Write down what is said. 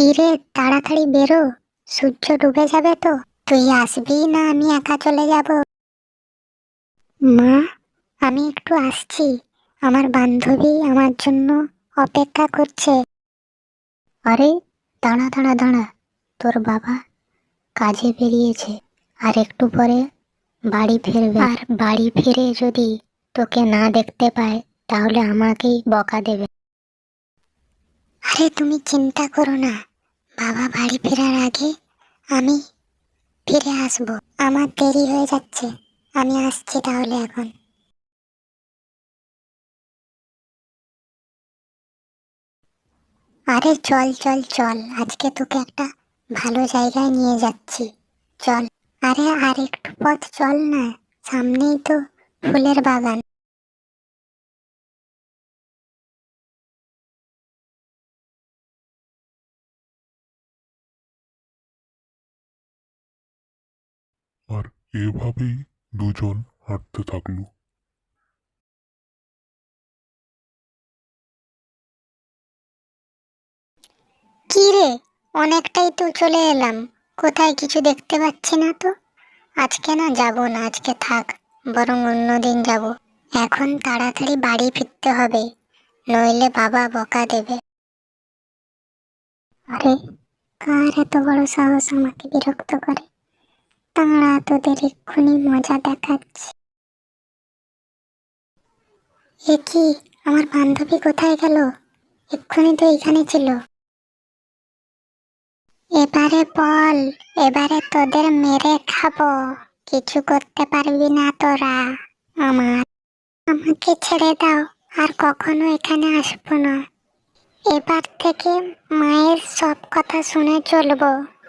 কি রে তাড়াতাড়ি বেরো। সূর্য ডুবে যাবে তো, তুই আসবি না আমি একা চলে যাব? মা, আমি একটু আসছি। আমার বান্ধবী আমার জন্য অপেক্ষা করছে। আরে, দাঁড়া দাঁড়া দাঁড়া। তোর বাবা কাজে বেরিয়েছে। আর একটু পরে বাড়ি ফিরবে। আর বাড়ি ফিরে যদি তোকে না দেখতে পায়, তাহলে আমাকেই বকা দেবে। আরে, তুমি চিন্তা করো না। বাবা বাড়ি ফেরার আগে আমি ফিরে আসব। আমার দেরি হয়ে যাচ্ছে। আমি আসছি তাহলে এখন। আরে চল চল চল। আজকে তোকে একটা ভালো জায়গায় নিয়ে যাচ্ছি। চল। আরে আর একটু পথ চল না। সামনেই তো ফুলের বাগান। আর এভাবেই দুজন হাঁটতে থাকল। কি অনেকটাই তো চলে এলাম। কোথায় কিছু দেখতে পাচ্ছি না তো? আজকে না যাব না, আজকে থাক, বরং অন্যদিন যাব। এখন তাড়াতাড়ি বাড়ি ফিরতে হবে, নইলে বাবা বকা দেবে। আরে, কার এত বড় সাহস আমাকে বিরক্ত করে? তাঁরা তোদের এক্ষুনি মজা দেখাচ্ছে। এ কি, আমার বান্ধবী কোথায় গেল? এক্ষুনি তো এখানে ছিল। এবারে বল, এবারে তোদের মেরে খাব। কিছু করতে পারবি না তোরা। আমার, আমাকে ছেড়ে দাও, আর কখনো এখানে আসব না। এবার থেকে মায়ের সব কথা শুনে চলবো।